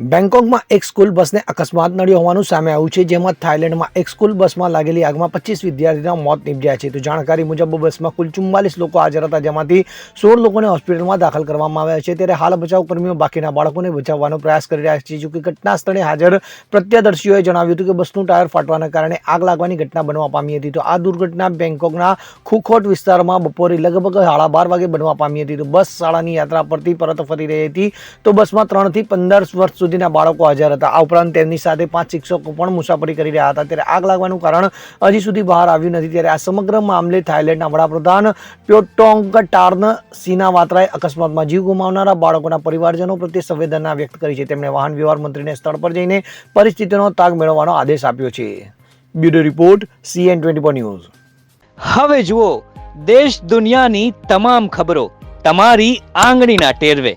બેંકોકમાં એક સ્કૂલ બસને અકસ્માત નડ્યો હોવાનું સામે આવ્યું છે, જેમાં થાઇલેન્ડમાં એક સ્કૂલ બસમાં લાગેલી આગમાં પચીસ વિદ્યાર્થીના મોત નીપજ્યા છે. તો જાણકારી મુજબ બસમાં કુલ ચુમ્માલીસ લોકો હાજર હતા, જેમાંથી સોળ લોકોને હોસ્પિટલમાં દાખલ કરવામાં આવ્યા છે. ત્યારે હાલ બચાવ કર્મીઓ બાકીના બાળકોને બચાવવાનો પ્રયાસ કરી રહ્યા છે, જોકે ઘટના સ્થળે હાજર પ્રત્યદર્શીઓએ જણાવ્યું હતું કે બસનું ટાયર ફાટવાના કારણે આગ લાગવાની ઘટના બનવા પામી હતી. તો આ દુર્ઘટના બેંકોકના ખુખોટ વિસ્તારમાં બપોરે લગભગ સાડા બાર વાગે બનવા પામી હતી. તો બસ શાળાની યાત્રા પરથી પરત ફરી રહી હતી. તો બસમાં ત્રણથી પંદર વર્ષ સુધીના બાળકો હાજર હતા. આ ઉપરાંત તેમની સાથે પાંચ શિક્ષકો પણ મુસાફરી કરી રહ્યા હતા. ત્યારે આગ લાગવાનું કારણ હજી સુધી બહાર આવ્યું નથી. ત્યારે આ સમગ્ર મામલે થાઇલેન્ડના વડાપ્રધાન પ્યોટોંગ ટાર્ન સીના વાત્રાએ અકસ્માતમાં જીવ ગુમાવનારા બાળકોના પરિવારજનો પ્રત્યે સંવેદના વ્યક્ત કરી છે. તેમણે વાહન વ્યવહાર મંત્રીને સ્થળ પર જઈને પરિસ્થિતિનો તાગ મેળવવાનો આદેશ આપ્યો છે. Bureau report CN twenty news. હવે જુઓ, દેશ દુનિયાની તમામ ખબરો તમારી આંગળીના ટેરવે.